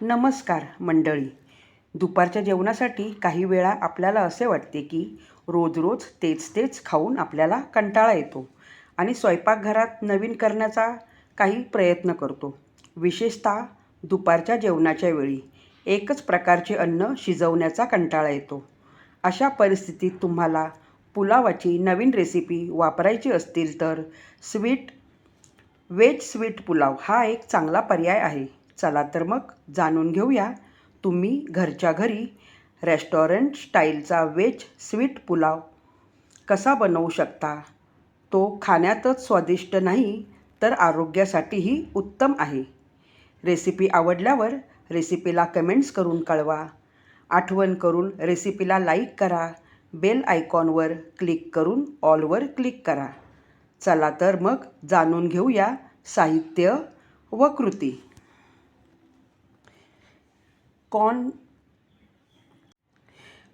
नमस्कार मंडळी. दुपारच्या जेवणासाठी काही वेळा आपल्याला असे वाटते की रोज रोज तेच तेच खाऊन आपल्याला कंटाळा येतो आणि स्वयंपाकघरात नवीन करण्याचा काही प्रयत्न करतो. विशेषतः दुपारच्या जेवणाच्या वेळी एकच प्रकारचे अन्न शिजवण्याचा कंटाळा येतो. अशा परिस्थितीत तुम्हाला पुलावाची नवीन रेसिपी वापरायची असतील तर स्वीट वेज स्वीट पुलाव हा एक चांगला पर्याय आहे. चला तर मग जाणून घेऊया. तुम्ही घरच्या घरी रेस्टॉरंट स्टाईलचा वेज स्वीट पुलाव कसा बनवू शकता? तो खाण्यातच स्वादिष्ट नाही तर आरोग्यासाठीही उत्तम आहे. रेसिपी आवडल्यावर रेसिपीला कमेंट्स करून कळवा. आठवण करून रेसिपीला लाईक करा. बेल आयकॉनवर क्लिक करून ऑलवर क्लिक करा. चला तर मग जाणून घेऊया साहित्य व कृती. कॉर्न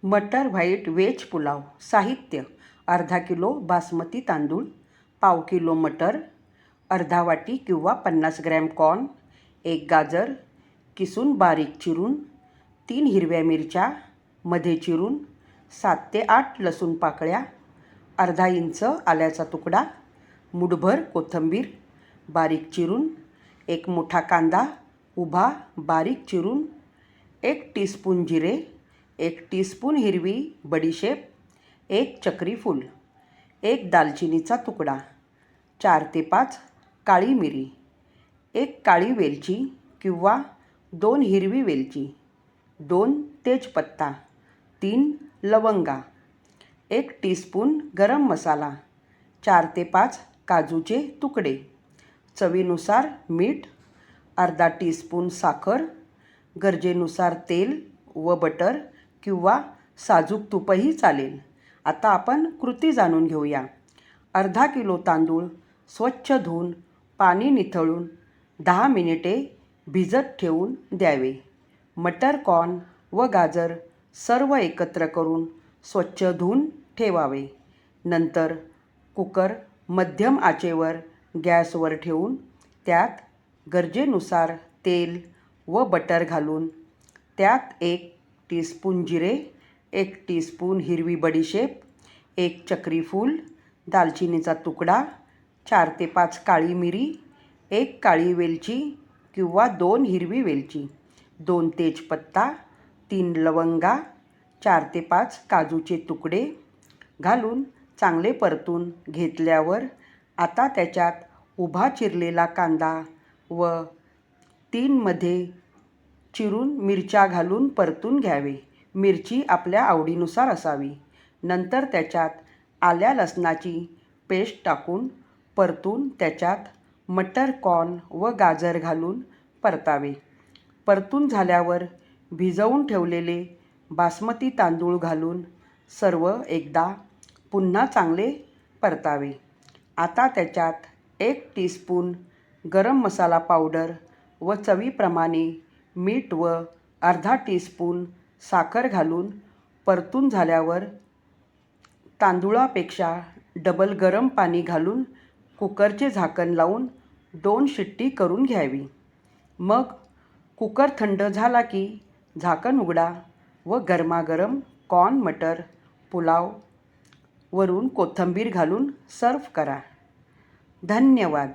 मटर व्हाईट वेज पुलाव साहित्य अर्धा किलो बासमती तांदूळ पाव किलो मटर अर्धा वाटी किंवा पन्नास ग्रॅम कॉर्न एक गाजर किसून बारीक चिरून तीन हिरव्या मिरच्या मध्ये चिरून सात ते आठ लसूण पाकळ्या अर्धा इंच आल्याचा तुकडा मुठभर कोथिंबीर बारीक चिरून एक मोठा कांदा उभा बारीक चिरून एक टीस्पून जिरे एक टीस्पून हिरवी बडीशेप एक चक्री फूल एक दालचिनीचा तुकडा चार ते पाच काळी मिरी एक काळी वेलची किंवा दोन हिरवी वेलची दोन तेजपत्ता तीन लवंगा एक टीस्पून गरम मसाला चार ते पाच काजूचे तुकडे चवीनुसार मीठ अर्धा टीस्पून साखर गरजेनुसार तेल व बटर किंवा साजूक तूपही चालेल. आता आपण कृती जाणून घेऊया. अर्धा किलो तांदूळ स्वच्छ धुवून पाणी निथळून दहा मिनिटे भिजत ठेवून द्यावे. मटर कॉर्न व गाजर सर्व एकत्र करून स्वच्छ धुवून ठेवावे. नंतर कुकर मध्यम आचेवर गॅसवर ठेवून त्यात गरजेनुसार तेल व बटर घालून त्यात एक टीस्पून जिरे एक टीस्पून हिरवी बडीशेप एक चक्रीफूल दालचिनीचा तुकडा चार ते पाच काळी मिरी एक काळी वेलची किंवा दोन हिरवी वेलची दोन तेजपत्ता तीन लवंगा चार ते पाच काजूचे तुकडे घालून चांगले परतून घेतल्यावर आता त्याच्यात उभा चिरलेला कांदा व तीनमध्ये चिरून मिरच्या घालून परतून घ्यावे. मिरची आपल्या आवडीनुसार असावी. नंतर त्याच्यात आल्या लसणाची पेस्ट टाकून परतून त्याच्यात मटर कॉर्न व गाजर घालून परतावे. परतून झाल्यावर भिजवून ठेवलेले बासमती तांदूळ घालून सर्व एकदा पुन्हा चांगले परतावे. आता त्याच्यात एक टीस्पून गरम मसाला पावडर व चवीप्रमाणे मीठ व अर्धा टीस्पून साखर घालून परतून झाल्यावर तांदूळापेक्षा डबल गरम पाणी घालून कुकरचे झाकण लावून दोन शिट्टी करून घ्यावी. मग कुकर थंड झाला की झाकण उघडा व गरमागरम कॉर्न मटर पुलाव वरून कोथिंबीर घालून सर्व करा. धन्यवाद.